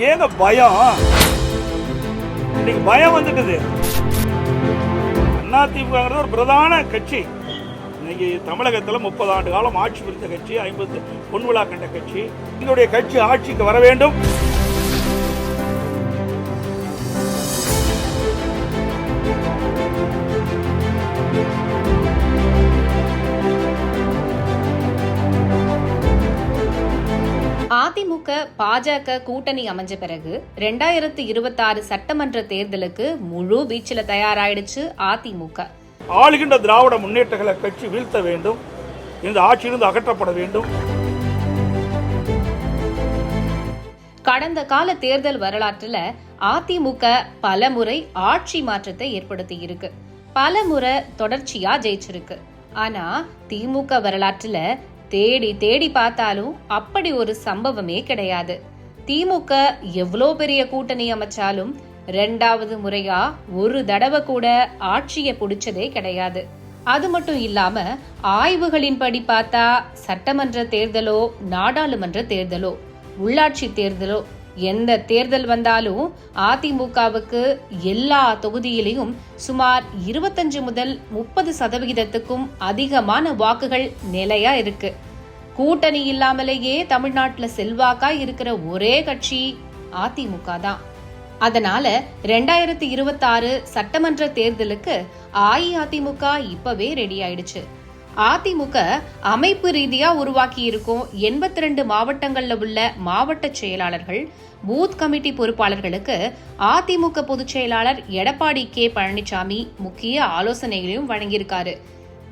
ஏங்க பயம்? இன்னைக்கு பயம் வந்துட்டுது. அதிமுகங்கிறது ஒரு பிரதான கட்சி. இன்னைக்கு தமிழகத்தில் முப்பது ஆண்டு காலம் ஆட்சி புரிந்த கட்சி ஐம்பது பொன்விழா கண்ட கட்சி. எங்களுடைய கட்சி ஆட்சிக்கு வர வேண்டும். அதிமுக பாஜக கூட்டணி அமைஞ்ச பிறகு ரெண்டாயிரத்து இருபத்தாறு சட்டமன்ற தேர்தலுக்கு முழு வீச்சில் தயாராயிடுச்சு அதிமுக. ஆளுகின்ற திராவிட முன்னேற்ற கழக கட்சி வீழ்த்த வேண்டும். இந்த ஆட்சியிலிருந்து அகற்றப்பட வேண்டும். கடந்த கால தேர்தல் வரலாற்றுல அதிமுக பல முறை ஆட்சி மாற்றத்தை ஏற்படுத்தி இருக்கு. பல முறை தொடர்ச்சியா ஜெயிச்சிருக்கு. ஆனா திமுக வரலாற்றுல தேடி தேடி பார்த்தாலும் அப்படி ஒரு சம்பவமே கிடையாது. திமுக எவ்வளோ பெரிய கூட்டணி அமைச்சாலும் ரெண்டாவது முறையா ஒரு தடவை கூட ஆட்சியை பிடிச்சதே கிடையாது. அது மட்டும் இல்லாம ஆய்வுகளின்படி பார்த்தா சட்டமன்ற தேர்தலோ நாடாளுமன்ற தேர்தலோ உள்ளாட்சி தேர்தலோ எந்த தேர்தல் வந்தாலும் அதிமுகவுக்கு எல்லா தொகுதியிலையும் சுமார் இருபத்தஞ்சு முதல் முப்பது சதவிகிதத்துக்கும் அதிகமான வாக்குகள் நிலையா இருக்கு. கூட்டணி இல்லாமலேயே தமிழ்நாட்டில் செல்வாக்கா இருக்கிற ஒரே கட்சி அதிமுக தான். அதனால ரெண்டாயிரத்தி இருபத்தாறு சட்டமன்ற தேர்தலுக்கு அஇஅதிமுக இப்பவே ரெடி ஆயிடுச்சு. அதிமுக அமைப்பு ரீதியா உருவாக்கி இருக்கும் எண்பத்தி ரெண்டு மாவட்டங்கள்ல உள்ள மாவட்ட செயலாளர்கள் பூத் கமிட்டி பொறுப்பாளர்களுக்கு அதிமுக பொதுச் செயலாளர் எடப்பாடி கே பழனிசாமி முக்கிய ஆலோசனைகளையும் வழங்கியிருக்காரு.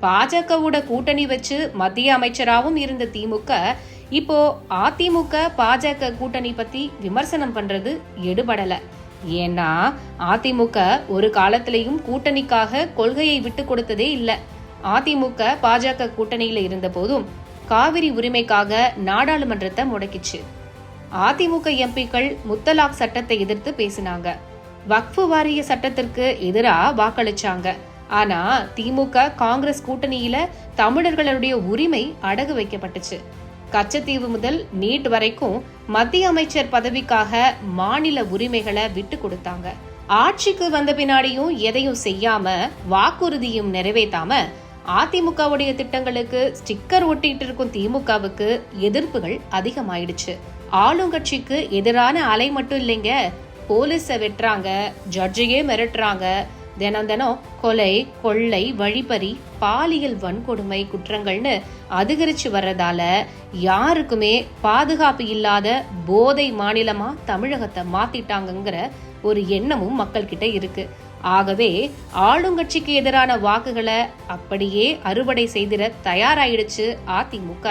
பாஜகவோட கூட்டணி வச்சு மத்திய அமைச்சராகவும் இருந்த திமுக இப்போ அதிமுக பாஜக கூட்டணி பத்தி விமர்சனம் பண்றது எடுபடல. ஏன்னா அதிமுக ஒரு காலத்திலையும் கூட்டணிக்காக கொள்கையை விட்டு கொடுத்ததே இல்லை. அதிமுக பாஜக கூட்டணியில இருந்த போதும் காவிரி உரிமைக்காக நாடாளுமன்றத்தை முடக்கிச்சு. அதிமுக எம்பிக்கள் முத்தலாக் சட்டத்தை எதிர்த்து பேசினாங்க. வக்ஃபு வாரிய சட்டத்திற்கு எதிராக வாக்களிச்சாங்க. ஆனா திமுக காங்கிரஸ் கூட்டணியில தமிழர்களுடைய உரிமை அடகு வைக்கப்பட்டுச்சு. கச்சத்தீவு முதல் நீட் வரைக்கும் மத்திய அமைச்சர் பதவிக்காக மாநில உரிமைகளை விட்டு கொடுத்தாங்க. ஆட்சிக்கு வந்த பின்னாடியும் எதையும் செய்யாம வாக்குறுதியும் நிறைவேற்றாம அதிமுகவுடைய திட்டங்களுக்கு ஸ்டிக்கர் ஒட்டிட்டு இருக்கும் திமுகவுக்கு எதிர்ப்புகள் அதிகமாயிடுச்சு. ஆளுங்கட்சிக்கு எதிரான அலை மட்டும் இல்லைங்க. போலீஸை வெட்டுறாங்க ஜட்ஜையே மிரட்டுறாங்க. தினம் தினம் கொலை கொள்ளை வழிப்பறி பாலியல் வன்கொடுமை குற்றங்கள்னு அதிகரிச்சு வர்றதால யாருக்குமே பாதுகாப்பு இல்லாத போதை மாநிலமா தமிழகத்தை மாத்திட்டாங்கங்கிற ஒரு எண்ணமும் மக்கள்கிட்ட இருக்கு. ஆகவே ஆளுங்கட்சிக்கு எதிரான வாக்குகளை அப்படியே அறுவடை செய்திட தயாராயிடுச்சு அதிமுக